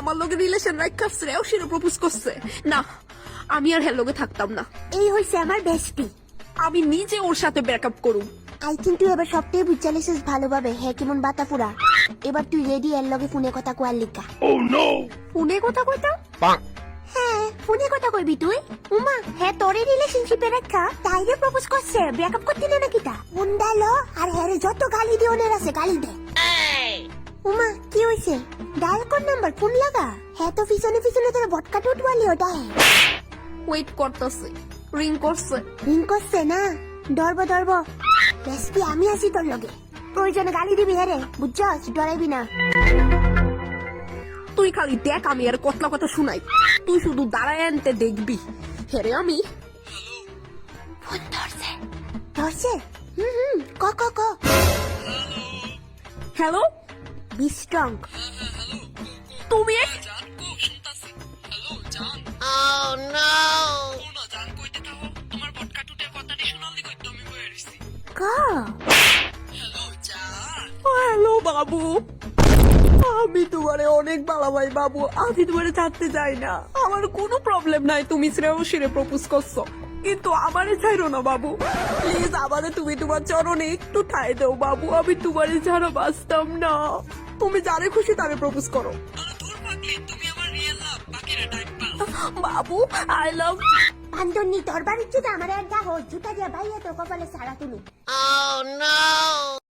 আমার লগে রিলেশন রাখা শ্রেয় সেটা প্রপোজ করছে। না আমি আর লগে থাকতাম না। এই হইছে আমার বেস্টি আমি নিজে ওর সাথে ব্রেকআপ করুম। আই থিঙ্ক তুই এবার সবটাই বুঝালিছিস ভালোভাবে হ্যাঁ কেমন বাতা পুরা এবার তুই রেডি এর লগে ফোনে কথা কোয়ার লিখা ফোনে কথা কইতা? হ্যাঁ ফোনে কথা কইবি তুই? উমা হ্যাঁ তোরে রিলেশনশিপে রাখা তাইরে প্রপোজ করছে ব্রেকআপ করতে না নাকি তা? ফোন ডালো আর হ্যাঁ রে যত গালি দিওনের আছে গালি দে। উমা কি হইছে ডায়াল কোন নাম্বার ফোন লাগা? হ্যাঁ তো পিছনে পিছনে তোর বটকা টুটওয়ালি ওটা হ্যাঁ। ওয়েট করতেছে রিং করছে। রিং করছে না? ডরব ডরব বেশি আমি আছি তোর লগে। প্রয়োজনে গালি দিবি হ্যাঁ বুঝছস? ডরাইবি না। তুই খালি দেখ আমি আর কতলা কথা শুনাই। তুই শুধু দাঁড়ায় আনতে দেখবি। হেরে আমি। ফোন ধরছে। ধরছে? হুম হুম ক ক ক। হ্যালো বি স্ট্রং তুমি হ্যালো বাবু। আমি তোমারে অনেক ভালোবাই বাবু। আমি তোমারে ছাড়তে চাই না। আমার কোনো প্রবলেম নাই তুমি শ্রেয়সীরে প্রপোজ করছ। কিন্তু আমারে ছাইরো না বাবু। প্লিজ আমারে তুমি তোমার চরণে একটু ঠাই দাও বাবু। আমি তোমারে ছাড়া বাঁচতাম না। তুমি যারে খুশি তারে প্রপোজ করো। বাবু আই লাভ পান্দন্নি তোর বাড়ির জুতা আমার একটা দেখো জুতা দিয়ে ভাইয়া তোর কপালে সারা তুমি।